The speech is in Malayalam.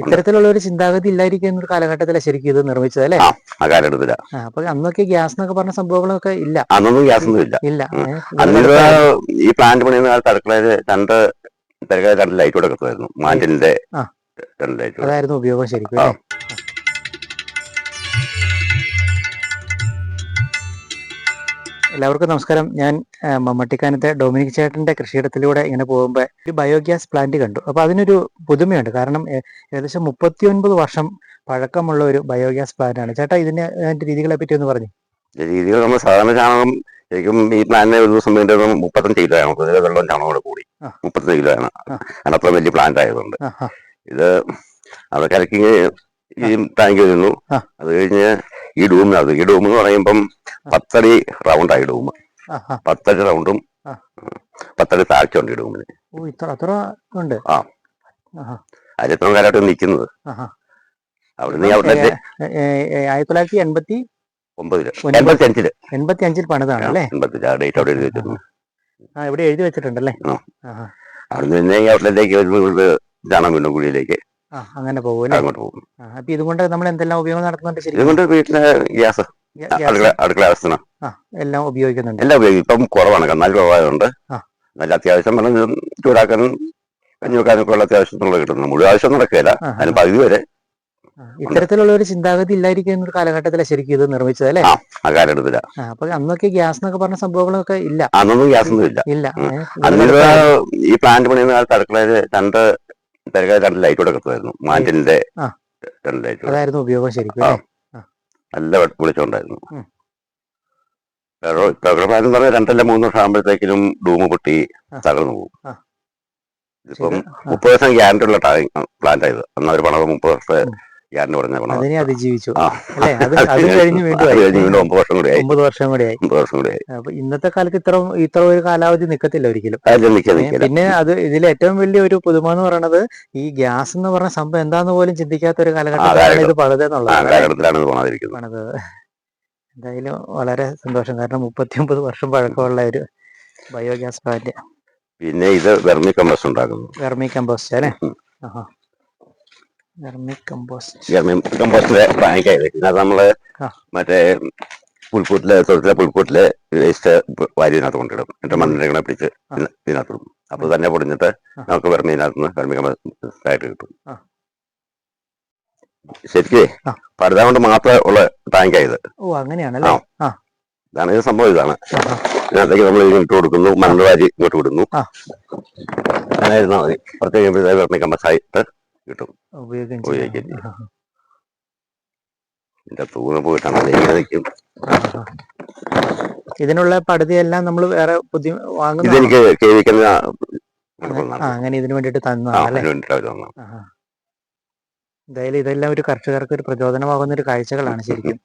ഇത്തരത്തിലുള്ള ഒരു ചിന്താഗതി ഇല്ലായിരിക്കുന്ന ഒരു കാലഘട്ടത്തിലാണ് ശരിക്കും ഇത് നിർമ്മിച്ചത് അല്ലേ ആ കാലഘട്ടത്തില. അപ്പൊ അന്നൊക്കെ ഗ്യാസ് എന്നൊക്കെ പറഞ്ഞ സംഭവങ്ങളൊക്കെ ഇല്ല. അന്നൊന്നും ഗ്യാസ് ഒന്നും ഇല്ല. ഇല്ല. ഉം. ഈ പ്ലാന്റ് പണിയുന്ന കാലത്ത് അടുക്കളയിൽ രണ്ട് തിരക്കായ രണ്ട് ലൈറ്റ് കൂടെ കത്തുമായിരുന്നു. മാൻഡിലിന്റെ രണ്ട് ലൈറ്റ് അതായിരുന്നു ഉപയോഗം ശരിക്കും എല്ലാവർക്കും നമസ്കാരം. ഞാൻ മമ്മട്ടിക്കാനത്തെ ഡൊമിനിക് ചേട്ടന്റെ കൃഷിയിടത്തിലൂടെ ഇങ്ങനെ പോകുമ്പോൾ ഒരു ബയോഗ്യാസ് പ്ലാന്റ് കണ്ടു. അപ്പൊ അതിനൊരു പുതുമയുണ്ട്. കാരണം ഏകദേശം മുപ്പത്തിയൊൻപത് വർഷം പഴക്കമുള്ള ഒരു ബയോഗ്യാസ് പ്ലാന്റ് ആണ്. ചേട്ടാ ഇതിന്റെ അതിന്റെ രീതികളെ പറ്റി ഒന്ന് പറഞ്ഞു? രീതികൾ നമ്മൾ സാധാരണ ചാണകം ശരിക്കും ഈ പ്ലാന്റിനെ ഒരു ദിവസം വേണ്ടി മുപ്പത്തഞ്ച് കിലോ ആണ്. വെള്ളം ചാണകം കൂടി. മുപ്പത്തഞ്ച് കിലോ ആണ്. അതിനത്ര അത്ര വലിയ പ്ലാന്റ് ആയതുകൊണ്ട്. ഇത് അത് കലക്കി ഈ ടാങ്ക് വരുന്നു. അത് കഴിഞ്ഞ് ഈ ഡൂമിനകത്ത് ഈ ഡൂം എന്ന് പറയുമ്പം പത്തടി റൗണ്ടായി ഡൂം ആ, ആ. പത്തടി റൗണ്ടും. പത്തടി താഴ്ചയുണ്ട് ഈ ഡൂമിന് അത്ര ഉണ്ട് ആ. എത്ര കാലമായിട്ട് നിൽക്കുന്നത്. അവിടുന്ന് അവിടെ ആയിരത്തി തൊള്ളായിരത്തി എൺപത്തി ഒമ്പതിൽ എൺപത്തി അഞ്ചിൽ എൺപത്തി അഞ്ചിൽ പണിതാണ് അല്ലേ എൺപത്തി ഡേറ്റ് അവിടെ എഴുതി വെച്ചിരുന്നു ആ ഇവിടെ എഴുതി വെച്ചിട്ടുണ്ടല്ലേ ആ. ആഹാ. അവിടുന്ന് പിന്നെ ഈ ഔട്ട്ലെറ്റിലേക്ക് വരുമ്പോൾ ചാണകം വീണ്ടും കുഴിയിലേക്ക് അങ്ങനെ പോകും അങ്ങോട്ട് പോകും. അപ്പൊ ഇതുകൊണ്ട് നമ്മൾ എന്തെല്ലാം ഉപയോഗം നടത്തുന്നുണ്ട് ശരിക്കും? ഇതുകൊണ്ട് വീട്ടിലെ ഗ്യാസ് അടുക്കള അടുക്കള ആവശ്യത്തിന് എല്ലാം ഉപയോഗിക്കുന്നുണ്ട്. എല്ലാം ഉപയോഗിക്കും ഇപ്പം കുറവാണ്. കന്നാൽ കുറവായതുകൊണ്ട്. നല്ല അത്യാവശ്യം വെള്ളം ചൂടാക്കാനും കഞ്ഞി വെക്കാനൊക്കെ ഉള്ള അത്യാവശ്യത്തിനുള്ള കിട്ടുന്നു മുഴുവൻ ആവശ്യം നടക്കുകയില്ല. അതിന് പകുതി വരെ ഇത്തരത്തിലുള്ള ഒരു ചിന്താഗതി ഇല്ലായിരിക്കുന്ന ഒരു കാലഘട്ടത്തിലെ ശരിക്കും ഇത് നിർമ്മിച്ചത് അല്ലേ? ആ. കാലഘട്ടത്തില. അപ്പൊ അന്നൊക്കെ ഗ്യാസ് എന്നൊക്കെ പറഞ്ഞ സംഭവങ്ങളൊക്കെ ഇല്ല. അന്നൊന്നും ഗ്യാസ് ഒന്നും ഇല്ല. ഇല്ല ഈ പ്ലാന്റ് പണിയുന്ന കാലത്ത് അടുക്കളയിൽ രണ്ട് തിരക്കായ രണ്ട് ലൈറ്റ് കൂടെ കിട്ടുമായിരുന്നു മാന്റിന്റെ ആ. രണ്ട് ലൈറ്റ് അതായിരുന്നു ഉപയോഗം ശരിക്കും അല്ലേ? നല്ല വെളിച്ചമുണ്ടായിരുന്നു. ഉം. പ്രോഗ്രാം എന്ന് പറഞ്ഞാൽ രണ്ടല്ല മൂന്ന് വർഷം ആകുമ്പോഴത്തേക്കിനും ഡൂമ് പൊട്ടി ആ. തകർന്നു പോകും. ആ. ഇതിപ്പം ശരി. ആ, മുപ്പത് വർഷം ഗ്യാരണ്ടി ഉള്ള പ്ലാന്റ് ആയത് അന്ന് അവർ പണത് മുപ്പത് വർഷം ഗ്യാരണ്ടി പറഞ്ഞ അതിനെ അതിജീവിച്ചു. വീണ്ടും ഒമ്പത് വർഷം കൂടി ഒമ്പത് വർഷം കൂടി ആയി. ഒമ്പത് വർഷം കൂടി ആയി. അപ്പൊ ഇന്നത്തെ കാലത്ത് ഇത്ര ഇത്ര ഒരു കാലാവധി നിക്കത്തില്ല ഒരിക്കലും. പിന്നെ അത് ഇതിൽ ഏറ്റവും വലിയ ഒരു പുതുമ എന്ന് പറയുന്നത് ഈ ഗ്യാസ് എന്ന് പറഞ്ഞ സംഭവം എന്താന്ന് പോലും ചിന്തിക്കാത്ത ഒരു കാലഘട്ടത്തിലാണ് ഇത് പണിതെന്നുള്ളത് പണിത്. എന്തായാലും വളരെ സന്തോഷം. കാരണം മുപ്പത്തി ഒമ്പത് വർഷം പഴക്കമുള്ള ഒരു ബയോഗ്യാസ് പ്ലാന്റ്. പിന്നെ ഇത് വെർമി കമ്പോസ്റ്റ് ഉണ്ടാക്കുന്നു. വെർമി കമ്പോസ്റ്റ് അല്ലേ? ആഹാ. വെർമി കമ്പോസ്റ്റിന്റെ ഇതിനകത്ത് നമ്മൾ. മറ്റേ പുൽക്കൂട്ടിൽ തൊഴുത്തിലെ പുൽക്കൂട്ടിൽ വേസ്റ്റ് വാരി ഇതിനകത്ത് കൊണ്ടിടും. എന്നിട്ട് മണ്ണിനെ പിടിച്ച് ഇതിനകത്ത് ഇടും. അപ്പൊ തന്നെ പൊടിഞ്ഞിട്ട് നമുക്ക് വെർമി ഇതിനകത്ത് നിന്ന് വെർമി കമ്പോസ്റ്റായിട്ട് കിട്ടും. ശരിക്കേ ആ. പടുത കൊണ്ട് മാത്രമേ ഉള്ള ടാങ്ക് ആയത് ഓ അങ്ങനെയാണല്ലേ? ആ. ഇതാണ് ഇത് സംഭവം ഇതാണ്. ഇതിനകത്തേക്ക് നമ്മൾ ഇങ്ങോട്ട് ഇട്ട് കൊടുക്കുന്നു. മണ്ണ് വാരി ഇങ്ങോട്ട് വിടുന്നു. അങ്ങനെ ഇരുന്നാൽ മതി. പുറത്ത് കഴിയുമ്പോഴത്തേക്ക് വെർമി കമ്പോസ്റ്റ് ആയിട്ട് കിട്ടും ഉപയോഗിക്കുകയും ഉപയോഗിക്കുകയും ചെയ്യാം. ചെയ്യും. ഇതിന്റെ പോയിട്ടാണ് നിൽക്കും ഇതിനുള്ള പടുതിയെല്ലാം നമ്മൾ വേറെ പുതിയ വാങ്ങുന്ന ഇതെനിക്ക് കേൾക്കുന്ന ആ അങ്ങനെ ഇതിനു വേണ്ടിയിട്ട് ആ തന്നതാണ് അല്ലേ. ആഹാ. എന്തായാലും ഇതെല്ലാം ഒരു കർഷകർക്ക് ഒരു പ്രചോദനമാകുന്ന ഒരു കാഴ്ചകളാണ് ശരിക്കും